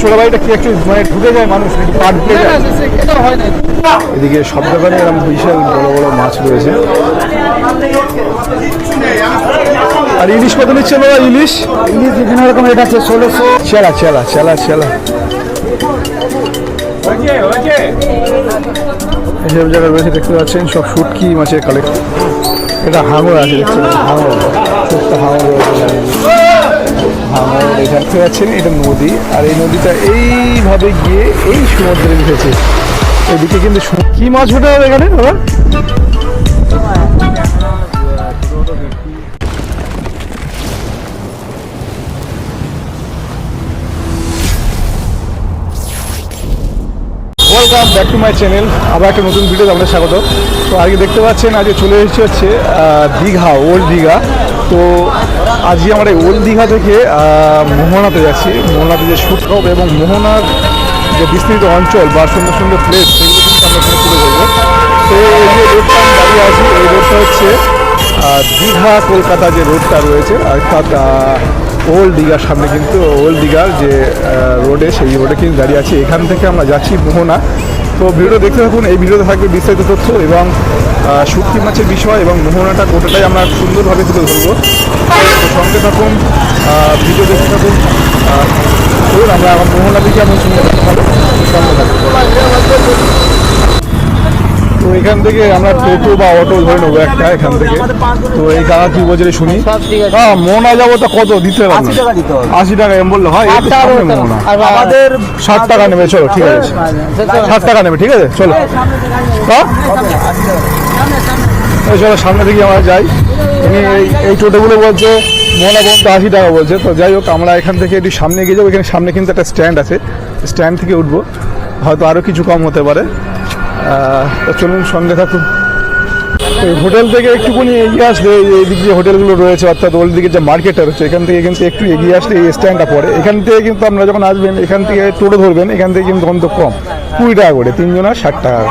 ছোট বাড়িটা কি একটু মানে ঢুকে যায় মানুষ একটু পা ঢুকে যায়? এটা হয় না। এদিকে সব দোকানে এরকম বিশাল বড় বড় মাছ রয়েছে। আর ইলিশ কত নিচ্ছে বাবা ইলিশ? ইলিশ বিভিন্ন রকম রেট আছে ষোলোশো। চেলা চেলা চেলা চেলা এইসব জায়গায় রয়েছে দেখতে পাচ্ছেন সব শুটকি মাছের কালেকশন এটা হাঙর আছে দেখতে হাঙর। হাঙর রয়েছে দেখতে পাচ্ছেন, এটা নদী, আর এই নদীটা এইভাবে গিয়ে এই সমুদ্রে মিশেছে। এদিকে কিন্তু কি মাছ এখানে welcome back to my channel আবার একটা নতুন ভিডিও আপনাদের স্বাগত। তো আজকে দেখতে পাচ্ছেন, আজকে চলে এসেছে হচ্ছে দীঘা ওল্ড দীঘা। তো আজকে আমরা ওল্ড দীঘা থেকে মোহনাতে যাচ্ছি। মোহনাতে যে সুটকপ এবং মোহনার যে বিস্তৃত অঞ্চল বা সুন্দর সুন্দর প্লেস সেগুলো কিন্তু আমরা এখানে তো এই যে রোডটা আমি দাঁড়িয়ে আছি, এই রোডটা হচ্ছে দীঘা, কলকাতা যে রোডটা রয়েছে, অর্থাৎ ওল্ড দীঘার সামনে কিন্তু ওল্ড দীঘার যে রোডে সেই রোডে কিন্তু দাঁড়িয়ে আছি। এখান থেকে আমরা যাচ্ছি মোহনা। তো ভিডিও দেখতে থাকুন, এই ভিডিওতে থাকবে বিস্তারিত তথ্য এবং শক্তি মাছের বিষয় এবং মোহনাটা গোটাটাই আমরা সুন্দরভাবে তুলে ধরবো। তো সঙ্গে থাকুন ভিডিও দেখতে থাকুন আমরা মোহনা দিকে আমরা সুন্দর সঙ্গে থাকুন তো এখান থেকে আমরা টোটো বা অটো ধরে নেব একটা এখান থেকে। তো এই কাকা কি বলছে শুনি? হ্যাঁ মোনা যাব তো কত দিতে পারব আশি টাকা হবে। আশি টাকা এম বলল। হয়। আর আমাদের ষাট টাকা নেবে চলো ঠিক আছে। ষাট টাকা নেবে ঠিক আছে চলো। হ্যাঁ চলো সামনে দিকে আমরা যাই। উনি এই এই টোটোগুলো বলছে মোহনা পর্যন্ত আশি টাকা বলছে। তো যাই হোক আমরা এখান থেকে একটু সামনে গিয়ে যাব। এখানে সামনে কিন্তু একটা স্ট্যান্ড আছে। স্ট্যান্ড থেকে উঠবো। হয়তো আরও কিছু কম হতে পারে। তো চলুন সঙ্গে থাকুন। হোটেল থেকে একটুখানি এগিয়ে আসলে এই- এই দিক যে হোটেলগুলো রয়েছে, অর্থাৎ ওল্ড দিকে যে মার্কেটটা রয়েছে, এখান থেকে কিন্তু একটু এগিয়ে আসলে এই স্ট্যান্ডটা পড়ে। এখান থেকে কিন্তু আপনারা যখন আসবেন, এখান থেকে টোটো ধরবেন, এখান থেকে কিন্তু অন্ত কম। কুড়ি টাকা করে তিনজনের ষাট টাকা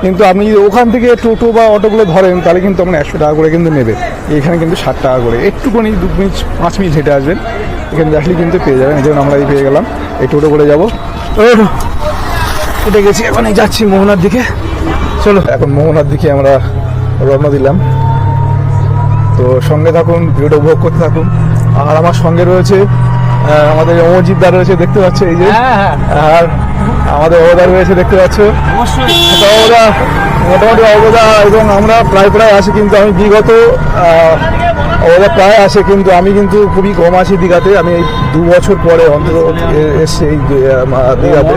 কিন্তু আপনি যদি ওখান থেকে টোটো বা অটোগুলো ধরেন, তাহলে কিন্তু আপনার একশো টাকা করে কিন্তু নেবে এখানে কিন্তু ষাট টাকা করে। একটুখানি দু মিনিট, পাঁচ মিনিট হেঁটে আসবেন। এখানে আসলে কিন্তু পেয়ে যাবেন। এই আমরা এই পেয়ে গেলাম। এই টোটো করে যাব। উঠে গেছি এখন এই যাচ্ছি মোহনার দিকে। চলো। এখন মোহনার দিকে আমরা রওনা দিলাম। তো সঙ্গে থাকুন ভিডিওটা উপভোগ করতে থাকুন। আর আমার সঙ্গে রয়েছে আমাদের অমরজিৎ দা রয়েছে দেখতে পাচ্ছ এই যে। হ্যাঁ, আর আমাদের অবদা রয়েছে দেখতে পাচ্ছ। অবদা মোটামুটি অবদা এবং আমরা প্রায় প্রায় আসি কিন্তু আমি বিগত অবদা প্রায় আসে কিন্তু আমি কিন্তু খুবই কম আছি দীঘাতে। আমি এই দু বছর পরে অন্তত এসছি এই দীঘাতে।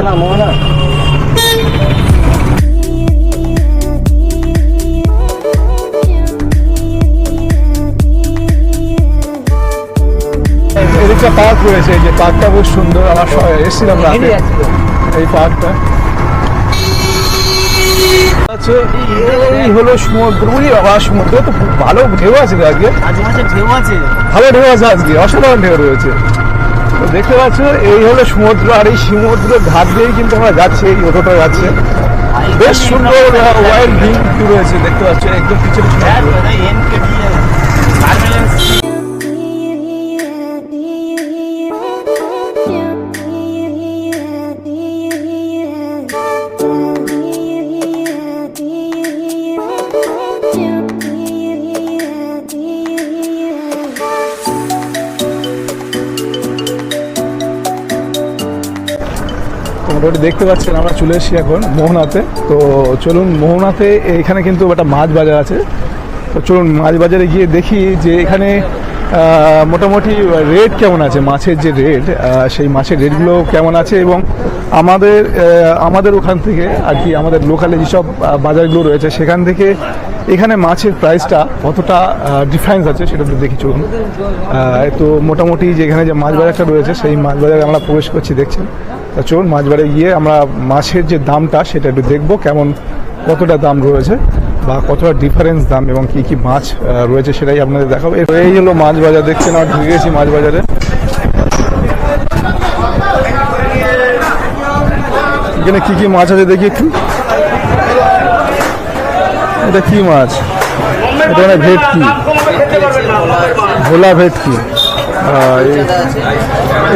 এদিকটা পার্ক রয়েছে এই যে পার্কটা খুব সুন্দর আমার এসেছিলাম রাতে। এই পার্কটা এই হলো সমুদ্র বুঝলি বাবা সমুদ্র তো ভালো ঢেউ আছে আজকে। মাঝে মাঝে ঢেউ আছে। ভালো ঢেউ আছে আজকে অসাধারণ ঢেউ রয়েছে। তো দেখতে পাচ্ছ এই হলো সমুদ্র আর এই সমুদ্র ঘাট দিয়েই কিন্তু আমরা যাচ্ছি এই অটোটা যাচ্ছে। বেশ সুন্দর ওয়াইল্ড ভিউ রয়েছে দেখতে পাচ্ছ একদম পিছনে মোটামুটি দেখতে পাচ্ছেন, আমরা চলে এসেছি এখন মোহনাতে। তো চলুন, মোহনাতে এখানে কিন্তু একটা মাছ বাজার আছে। তো চলুন, মাছ বাজারে গিয়ে দেখি যে এখানে মোটামুটি রেট কেমন আছে, মাছের যে রেট সেই মাছের রেটগুলো কেমন আছে এবং আমাদের আমাদের ওখান থেকে আর কি, আমাদের লোকালে যেসব বাজারগুলো রয়েছে, সেখান থেকে এখানে মাছের প্রাইসটা কতটা ডিফারেন্স আছে সেটা একটু দেখি, চলুন। তো মোটামুটি যেখানে যে মাছ বাজারটা রয়েছে, সেই মাছ বাজারে আমরা প্রবেশ করছি, দেখছেন। তা চলুন মাছ বাজারে গিয়ে আমরা মাছের যে দামটা, সেটা একটু দেখব কেমন, কতটা দাম রয়েছে বা কতটা ডিফারেন্স দাম এবং কি কি মাছ রয়েছে সেটাই আপনাদের দেখাবো। এই হলো মাছ বাজার দেখছেন আমরা ঢুকে গেছি মাছ বাজারে এখানে কি কি মাছ আছে দেখি একটু। এটা কি মাছ? এটা মানে ভেটকি। ভোলা ভেটকি।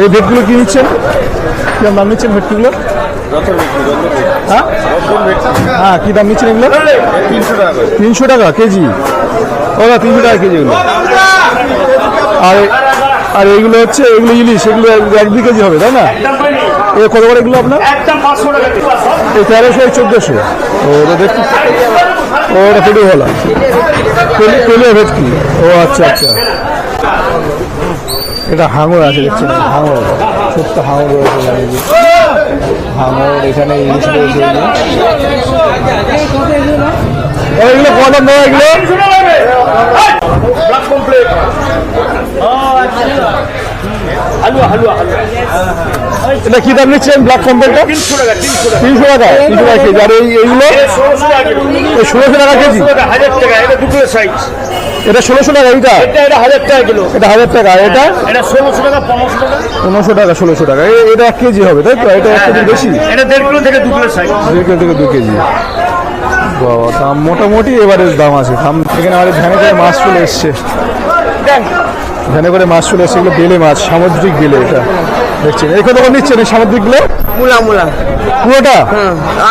এই ভেটগুলো কি নিচ্ছেন? কিরম দাম নিচ্ছেন ভেটকিগুলো? হ্যাঁ? হ্যাঁ কী দাম নিচ্ছেন এগুলো? তিনশো টাকা কেজি। ওরা তিনশো টাকা কেজি এগুলো। আর আর এগুলো হচ্ছে, এগুলো ইলিশ, এগুলো এক- দুই কেজি হবে, তাই না? এ কত করে এগুলো আপনার? এই তেরোশো, এই চোদ্দোশো। ও ওটা দেখতে ও ওটা পেটে ভালো পেলে ভেটকি। ও আচ্ছা আচ্ছা। এটা হাঙর আছে, দেখছেন, হাঙর। ছোট্ট হাঙর রয়েছে হাঙর এখানে ইলিশ রয়েছে এটা কি দাম নিচ্ছেন ব্ল্যাক কম্পেলটা তিনশো টাকা ষোলোশো টাকা কেজি। হাজার টাকা, এটা সাইজ এটা ষোলোশো টাকা এইটা? এটা এটা হাজার টাকা কিলো। এটা হাজার টাকা আর এটা? এটা ষোলোশো টাকা পনেরোশো টাকা। পনেরোশো টাকা ষোলোশো টাকা। এটা এক কেজি হবে তাই তো? এটা এক কেজি বেশি? এটা দেড় কিলো থেকে দু কিলো সাইজ। দেড় কিলো থেকে দু কেজি। বাবা দাম মোটামুটি এভারেজ দাম আছে। দাম এখানে আমাদের ভ্যানে করে মাছ চলে এসছে। ভ্যানে করে মাছ চলে এসছে এগুলো বেলে মাছ সামুদ্রিক বেলে এটা। দেখছেন এই কত করে নিচ্ছেন এই সামুদ্রিকগুলো? মুলা মুলা। পুরোটা?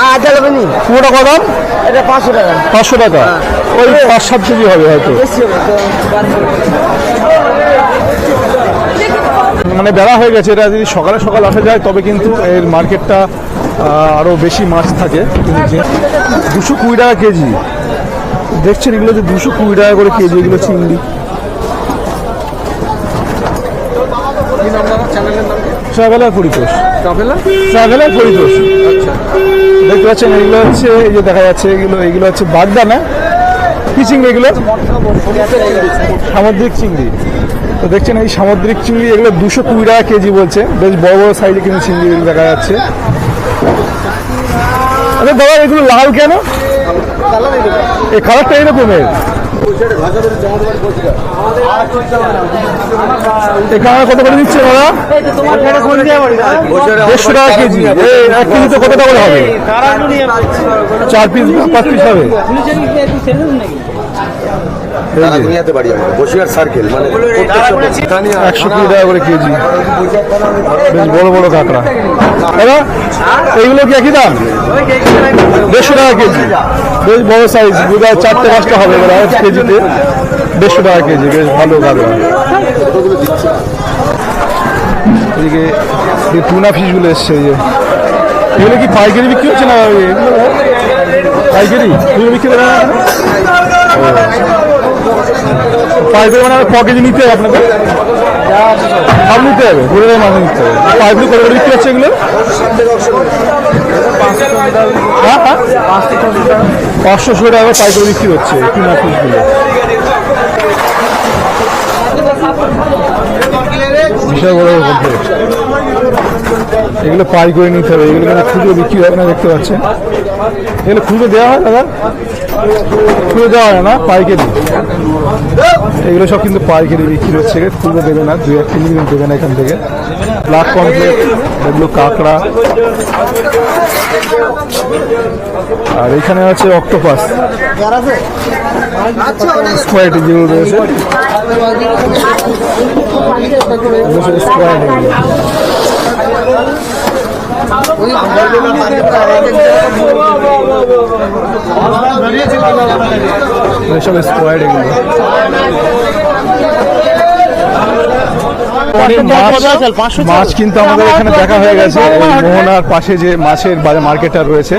আজ যাবে নি পুরোটা কত দাম? এটা পাঁচশো টাকা। পাঁচশো টাকা। ওই পাঁচ সাত কেজি হবে হয়তো। মানে বেড়া হয়ে গেছে এটা যদি সকালে সকাল আসা যায় তবে কিন্তু এর মার্কেটটা আহ, আরও বেশি মাছ থাকে। দুশো কুড়ি টাকা কেজি। দেখছেন এগুলো যে দুশো কুড়ি টাকা করে কেজি এগুলো চিংড়ি। ট্রাভেলার পরিতোষ ট্রাভেলার পরিতোষ দেখতে পাচ্ছেন এগুলো হচ্ছে এই যে দেখা যাচ্ছে এগুলো এগুলো হচ্ছে বাগদা না? কি চিংড়ি এগুলো? সামুদ্রিক চিংড়ি। তো দেখছেন এই সামুদ্রিক চিংড়ি এগুলো দুশো কুড়ি টাকা কেজি বলছে। বেশ বড় বড় সাইজে কিন্তু চিংড়ি দেখা যাচ্ছে। আচ্ছা দাদা এগুলো লাল কেন? এই কালারটা এরকমের এই কত করে দিচ্ছে দাদা দেড়শো টাকা কেজি। এই এক কেজিতে কত টাকা হবে? চার পিস পাঁচ পিস হবে। যে। দুনিয়াতে বাড়ি সার্কেল মানে একশো কুড়ি টাকা করে কেজি। বেশ বড় বড় কাঁকড়া। দাদা এইগুলো কি একই দাম? দেড়শো টাকা কেজি। বেশ বড় সাইজ চারটে পাঁচটা হবে এবার এক কেজিতে। দেড়শো টাকা কেজি বেশ ভালো কাঁকড়া। এদিকে এই টুনা ফিশগুলো এসছে এই যে। এগুলো কি পাইকারি বিক্রি হচ্ছে না পাইকারি? এগুলো বিক্রি করে না পাইকারি মানে ক কেজি নিতে হবে আপনাকে সব নিতে হবে ঘুরে মাছ নিতে হবে। পাইকারি করে করে বিক্রি হচ্ছে এগুলো? হ্যাঁ হ্যাঁ। পাঁচশো ষোলো টাকা পাইকারি বিক্রি হচ্ছে টুনা ফিশগুলো বিশাল বড়। এগুলো পাই করে নিতে হবে, এগুলো মানে খুচরো বিক্রি হয় না, দেখতে পাচ্ছেন। এগুলো খুচরো দেওয়া হয় দাদা? খুচরো দেওয়া হয় না, পাইকারি। এগুলো সব কিন্তু পাইকারি বিক্রি হচ্ছে খুচরো দেবে না, দুই এক কেজি কিন্তু দেবে না এখান থেকে। ব্লাক কমপ্লেট এগুলো কাঁকড়া। আর এখানে আছে অক্টোপাস। স্কোয়ার সব স্কোয়াড এগুলো। মাছ কিন্তু আমাদের এখানে দেখা হয়ে গেছে মোহনার পাশে যে মাছের বাজার মার্কেটটা রয়েছে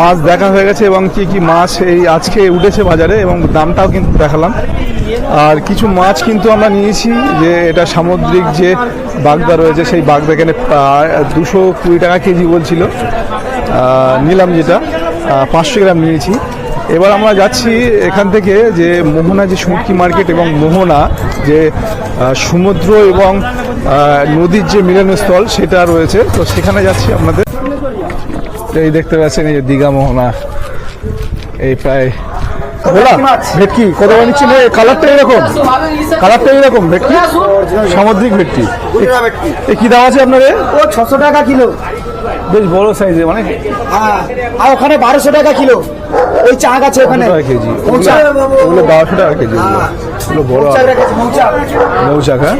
মাছ দেখা হয়ে গেছে এবং কি কি মাছ এই আজকে উঠেছে বাজারে এবং দামটাও কিন্তু দেখালাম। আর কিছু মাছ কিন্তু আমরা নিয়েছি যে এটা সামুদ্রিক যে বাগদা রয়েছে সেই বাগদা এখানে দুশো কুড়ি টাকা কেজি বলছিল। নিলাম যেটা পাঁচশো গ্রাম নিয়েছি। এবার আমরা যাচ্ছি এখান থেকে যে মোহনা যে শুটকি মার্কেট এবং মোহনা যে সমুদ্র এবং নদীর যে মিলনস্থল সেটা রয়েছে। তো সেখানে যাচ্ছি আপনাদের। এই দেখতে পাচ্ছেন এই যে দীঘা মোহনা। এই প্রায় ভেটকি কত করে কালারটা এরকম। কালারটা এরকম ভেটকি? সামুদ্রিক ভেটকি। এ কি দাম আছে আপনাদের? ও ছশো টাকা কিলো। বেশ বড় সাইজে মানে হ্যাঁ। আর ওখানে বারোশো টাকা কিলো। ওই চা গাছে ওখানে। ওগুলো বারোশো টাকা কেজি। ওগুলো। বড় মৌচাক। হ্যাঁ?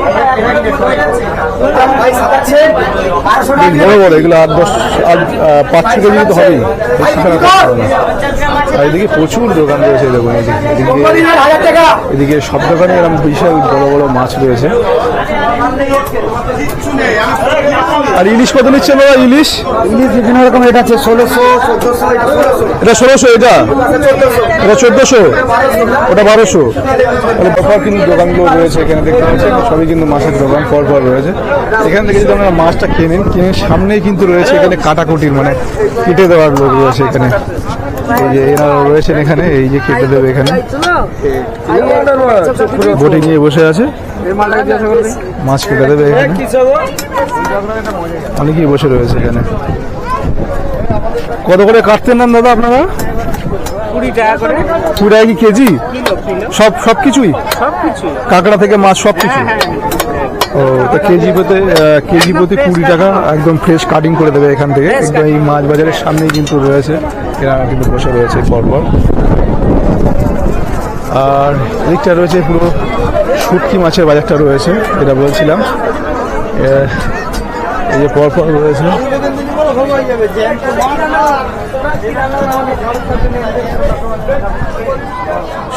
বড় বড় এগুলো আট দশ আট আহ, পাঁচ ছ কেজি তো হবেই। আর এদিকে প্রচুর দোকান রয়েছে দেখুন এদিকে। এদিকে সব দোকানে এরকম বিশাল বড় বড় মাছ রয়েছে। আর ইলিশ কত নিচ্ছে বাবা ইলিশ? ইলিশ বিভিন্ন রকম এটা আছে ষোলোশো চোদ্দশো এটা ষোলোশো এটা? এটা চোদ্দশো? ওটা বারোশো। তাহলে ব্যাপার কিন্তু দোকানগুলো রয়েছে, এখানে দেখতে পাচ্ছেন, সবই কিন্তু মাছের দোকান পর পর রয়েছে। এখান থেকে যদি আপনারা মাছটা কিনেন কিনে সামনেই কিন্তু রয়েছে এখানে কাটাকুটির মানে কেটে দেওয়ার লোক রয়েছে এখানে। এই যে এনারা রয়েছেন এখানে, এই যে কেটে দেবে এখানে। বটি নিয়ে বসে আছে। মাছ কেটে দেবে এখানে। অনেকেই বসে রয়েছে এখানে। কত করে কাটতেন না দাদা আপনারা? কুড়ি টাকা করে। কুড়ি টাকা কি কেজি? সব সব কিছুই? কাঁকড়া থেকে মাছ সব কিছু ও তো কেজি প্রতি কেজি প্রতি কুড়ি টাকা একদম ফ্রেশ কাটিং করে দেবে এখান থেকে। একদম এই মাছ বাজারের সামনেই কিন্তু রয়েছে। এরা কিন্তু বসে রয়েছে পরপর। আর এদিকটা রয়েছে পুরো শুটকি মাছের বাজারটা রয়েছে এটা বলছিলাম। এই যে পরপর রয়েছে।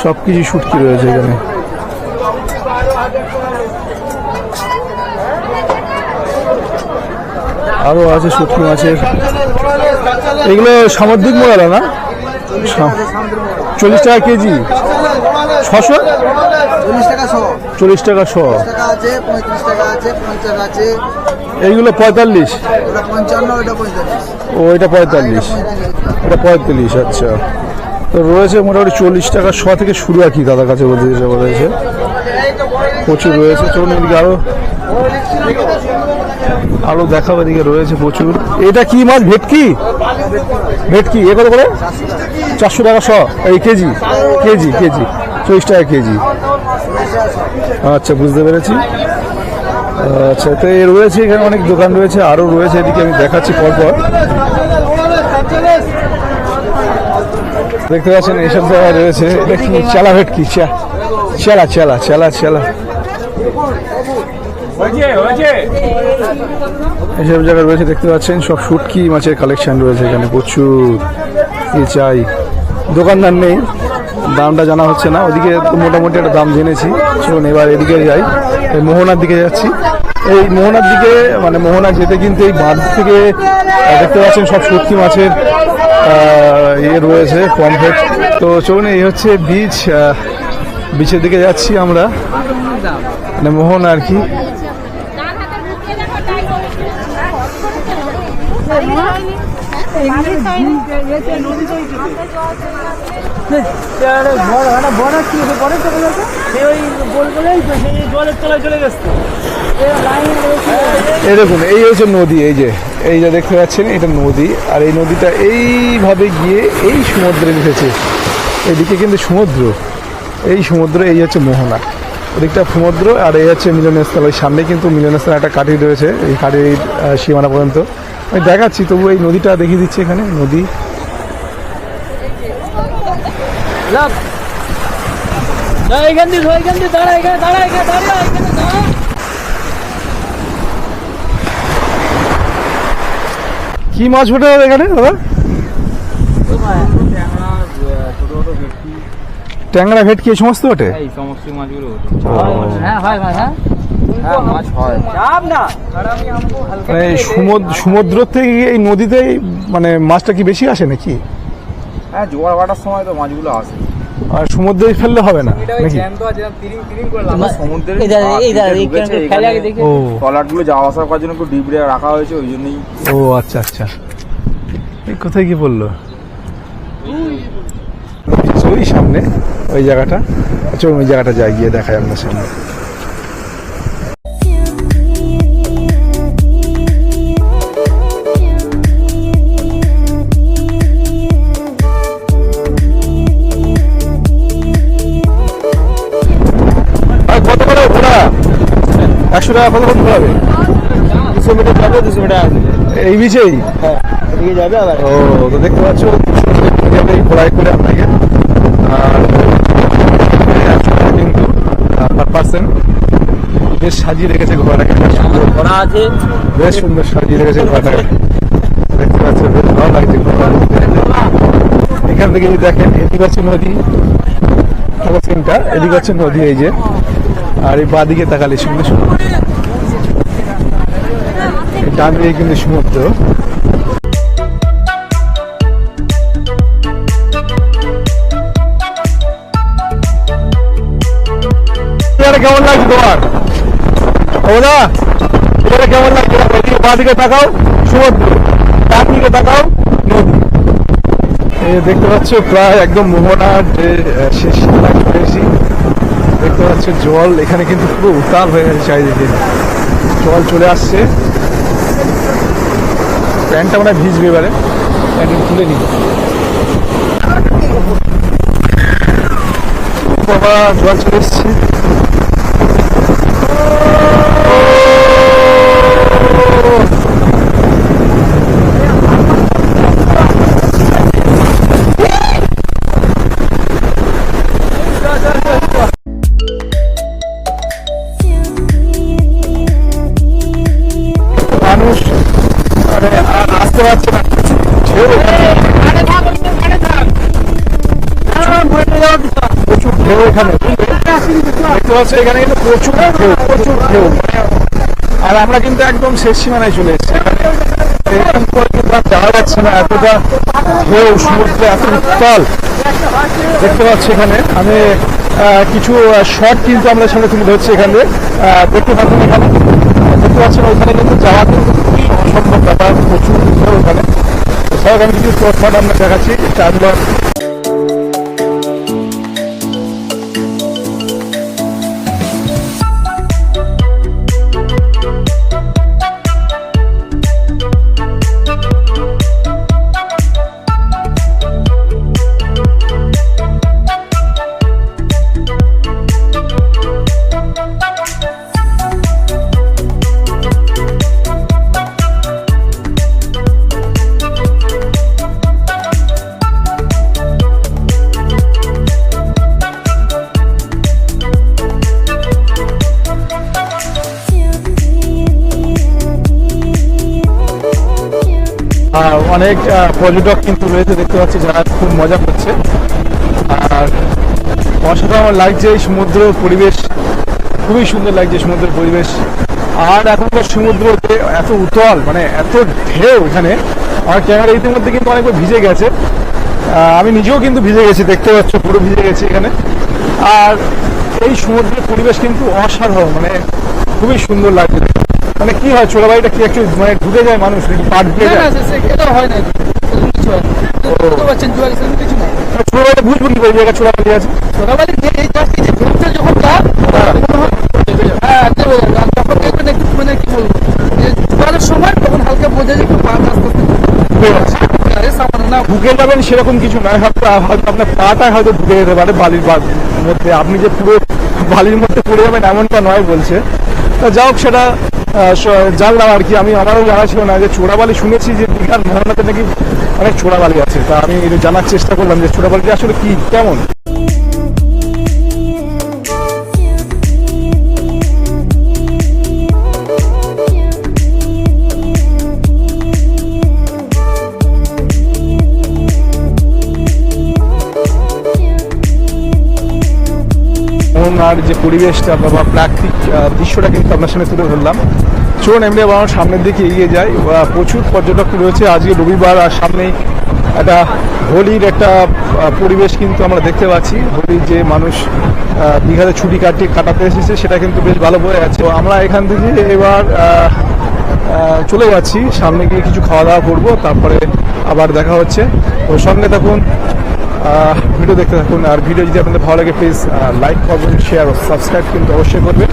সব কিছু শুটকি রয়েছে এখানে। আরও আছে শুটকি মাছের। এগুলো সামুদ্রিক মোড়ালা না? চল্লিশ টাকা কেজি। ছশো? চল্লিশ টাকা শো চল্লিশ টাকা শ টাকা আছে পঁয়ত্রিশ টাকা আছে পঞ্চাশ আছে। এইগুলো পঁয়তাল্লিশ? ওটা পঞ্চান্ন ওটা পঁয়তাল্লিশ। ও এটা পঁয়তাল্লিশ। এটা পঁয়তাল্লিশ। আচ্ছা। তো রয়েছে মোটামুটি চল্লিশ টাকা শ থেকে শুরু আর কি দাদার কাছে বলতে রয়েছে প্রচুর রয়েছে চলুন এদিকে আরও আরও দেখাবো এদিকে রয়েছে প্রচুর। এটা কি মাছ ভেটকি? ভেটকি এ কত করে? চারশো টাকা শ। এই কেজি কেজি কেজি। চল্লিশ টাকা কেজি। আচ্ছা বুঝতে পেরেছি। আচ্ছা তো এ রয়েছে এখানে অনেক দোকান রয়েছে, আরও রয়েছে, এদিকে আমি দেখাচ্ছি পরপর। দেখতে পাচ্ছেন, এসব জায়গায় রয়েছে। এটা কি চেলা ভেটকি? চেলা চেলা চেলা চেলা। এইসব জায়গায় রয়েছে, দেখতে পাচ্ছেন, সব শুটকি মাছের কালেকশন রয়েছে এখানে প্রচুর। চাই? দোকানদার নেই। দামটা জানা হচ্ছে না। ওদিকে মোটামুটি একটা দাম জেনেছি। চলুন এবার এদিকে যাই। মোহনার দিকে যাচ্ছি। এই মোহনার দিকে মানে মোহনা যেতে কিন্তু এই বাঁধ থেকে দেখতে পাচ্ছেন সব শুটকি মাছের ইয়ে রয়েছে পমফ্রেট তো চলুন এই হচ্ছে আহ, বিচের দিকে যাচ্ছি আমরা। মানে মোহনা আর কি। এই দেখুন, এই হচ্ছে নদী, এই যে এই যে দেখতে পাচ্ছেন, এটা নদী, আর এই নদীটা এইভাবে গিয়ে এই সমুদ্রে মিশেছে এদিকে কিন্তু সমুদ্র, এই সমুদ্র, এই হচ্ছে মোহনা। ওদিকটা সমুদ্র, আর এই হচ্ছে মিলনস্থল। ওই সামনে কিন্তু মিলনস্থল একটা কাঠি রয়েছে, এই কাঠির সীমানা পর্যন্ত। আমি দেখাচ্ছি, তবু এই নদীটা দেখিয়ে দিচ্ছি এখানে, নদী এখান দিয়ে এখান দিয়ে দাঁড়া এখানে দাঁড়া এখানে দাঁড়া এখানে দাঁড়া কি মাছ ওঠে এখানে দাদা? ট্যাংরা ভেটকি এই সমস্ত ওঠে? এই সমস্ত মাছগুলো হ্যাঁ হয় হ্যাঁ হ্যাঁ হয় সমুদ্র থেকে এই নদীতেই মানে মাছটা কি বেশি আসে নাকি? হ্যাঁ জোয়ার ভাটার সময় তো মাছগুলো আসে। আর সমুদ্রে ফেললে হবে না ট্রলারগুলো যাওয়া আসা করার জন্য একটু ডিবরে রাখা হয়েছে ওই জন্যই। ও আচ্ছা আচ্ছা। এই কোথায় কি বলল ওই সামনে ওই জায়গাটা। আচ্ছা ওই জায়গাটা যাই গিয়ে দেখাই আপনার সামনে। একশো টাকা কত করে ঘোরাবে দুশো মিটার যাবে দুশো মিটার আসবে। এই বিচেই? এদিকে যাবে আবার ও তো দেখতে পাচ্ছ এই ঘোড়ায় করে আপনাকে। আর কিন্তু পার পার্সেন্ট বেশ সাজিয়ে রেখেছে ঘোড়াটাকে ঘোড়া আছে। বেশ সুন্দর সাজিয়ে রেখেছে ঘোড়াটাকে। দেখতে পাচ্ছেন বেশ ভালো লাগছে ঘোড়া এখান থেকে যদি দেখেন এদিকে হচ্ছে নদী। সিনটা এদিকে হচ্ছে নদী এই যে। আর এই বাদিকে তাকালে সুন্দর সুন্দর ডান দিকে কিন্তু সমুদ্র। কেমন লাগছে তোমার? ওদা এটা কেমন লাগছে? এদিকে বাদিকে তাকাও, সমুদ্র। ডান দিকে তাকাও, নদী। দেখতে পাচ্ছ, প্রায় একদম মোহনার যে শেষ এসেছি দেখতে পাচ্ছেন জল, এখানে কিন্তু পুরো উতাল হয়ে গেছে চারিদিকে। জল চলে আসছে। প্যান্টটা মানে ভিজবে এবারে। প্যান্ট খুলে নিই। বাবা, জল চলে এসছে। দেখতে পাচ্ছ, এখানে কিন্তু প্রচুর ঢেউ প্রচুর ঢেউ। আর আমরা কিন্তু একদম শেষ সীমানায় চলে এসেছি। এরকম করে কিন্তু আর যাওয়া যাচ্ছে না, এতটা ঢেউ, সমুদ্রে এত উত্তাল। দেখতে পাচ্ছি এখানে, আমি কিছু শর্ট কিন্তু আমরা সামনে তুলে ধরছি এখানে দেখতে পাচ্ছেন এখানে, দেখতে পাচ্ছেন ওইখানে কিন্তু যাওয়া কিন্তু খুবই অসম্ভব ব্যাপার, প্রচুর ওখানে। সব আমি কিছু শর্ট আমরা দেখাচ্ছি চারগুলো পর্যটক কিন্তু রয়েছে, দেখতে পাচ্ছি যারা খুব মজা করছে। আর অসাধারণ আমার লাগছে এই সমুদ্র পরিবেশ, খুবই সুন্দর লাগছে সমুদ্রের পরিবেশ। আর এখনকার সমুদ্র যে এত উতল মানে এত ঢেউ এখানে, আমার ক্যামেরা ইতিমধ্যে কিন্তু অনেকবার ভিজে গেছে। আমি নিজেও কিন্তু ভিজে গেছি, দেখতে পাচ্ছ, পুরো ভিজে গেছি এখানে। আর এই সমুদ্রের পরিবেশ কিন্তু অসাধারণ মানে খুবই সুন্দর লাগছে মানে কি হয় ছোটবাড়িটা কি একটু মানে ঢুকে যায় মানুষ নাকি পা ঢুকে যায়? এটা হয় না কিছু হয়। না ছোটবাড়িটা বুঝব কি করে যে এটা ছোটবাড়ি আছে। ছোটবেলায় যে এই just এই যে যখন যায়, তখন হয়- হ্যাঁ, দেখবেন একটু মানে কি বলব, জোয়ারের সময় তখন হালকা বোঝা যায় একটু পা আস্তে আস্তে ঢুকে যাবেন সেরকম কিছু নয় হয়তো হয়তো আপনার পাটা হয়তো ঢুকে যেতে পারে বালির মধ্যে। আপনি যে পুরো বালির মধ্যে পড়ে যাবেন এমনটা নয় বলছে। তা যা হোক সেটা জানলাম আর কি, আমি আমারও জানা ছিল না যে চোরাবালি শুনেছি যে দীঘার মোহনাতে নাকি অনেক চোরাবালি আছে। তা আমি জানার চেষ্টা করলাম যে চোরাবালিটা আসলে কি, কেমন? মোহনার যে পরিবেশটা বা প্রাকৃতিক দৃশ্যটা কিন্তু আপনার সামনে তুলে ধরলাম। চলুন এমনি আবার আমার সামনের দিকে এগিয়ে যাই। প্রচুর পর্যটক রয়েছে। আজকে রবিবার আর সামনেই একটা হোলির একটা পরিবেশ কিন্তু আমরা দেখতে পাচ্ছি। হোলির যে মানুষ দীঘাতে ছুটি কাটিয়ে কাটাতে এসেছে সেটা কিন্তু বেশ ভালো বয়ে আছে। আমরা এখান থেকে এবার চলে যাচ্ছি। সামনে গিয়ে কিছু খাওয়া দাওয়া করব তারপরে আবার দেখা হচ্ছে। ওর সঙ্গে আহ, ভিডিও দেখতে থাকুন। আর ভিডিও যদি আপনাদের ভালো লাগে প্লিজ লাইক করবেন শেয়ার সাবস্ক্রাইব কিন্তু অবশ্যই করবেন।